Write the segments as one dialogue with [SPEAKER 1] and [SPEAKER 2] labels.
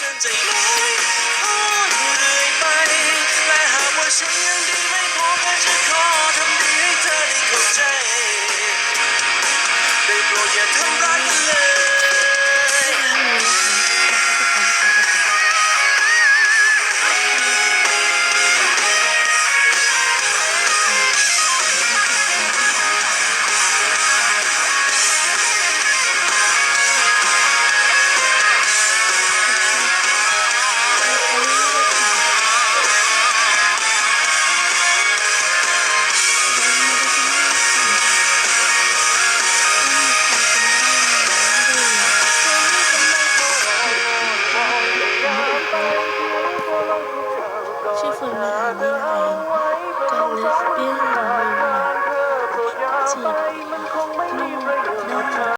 [SPEAKER 1] emotions. ฉีด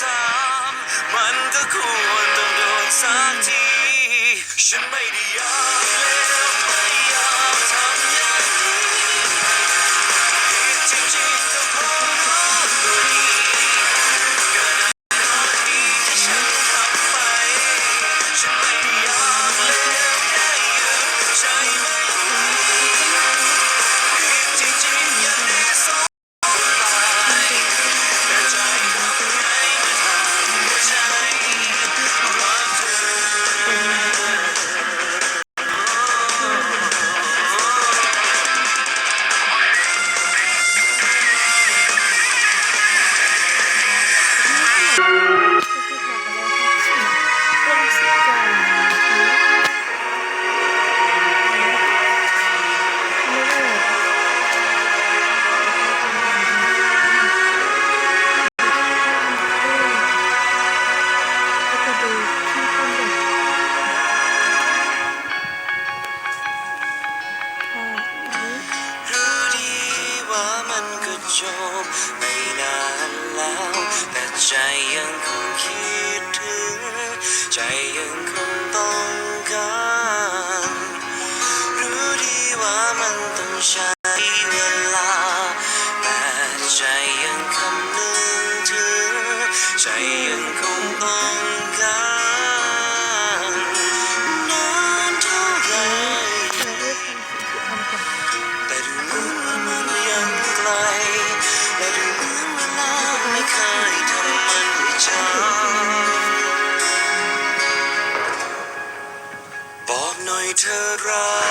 [SPEAKER 2] สา
[SPEAKER 1] มมันก็ค
[SPEAKER 2] ว
[SPEAKER 1] รต้องโดนสักที ฉันไม่ได้ยอมแล้วไม่ยอมทำ
[SPEAKER 2] ไม่นา
[SPEAKER 1] นแล้ว แต่ใจยังคงคิดถึง ใจยังคงต้องการรู้ดีว่ามันต้องใช้เวลา แต่ใจยังคำนึงถึง ใจยังคงต้อง เธอรัก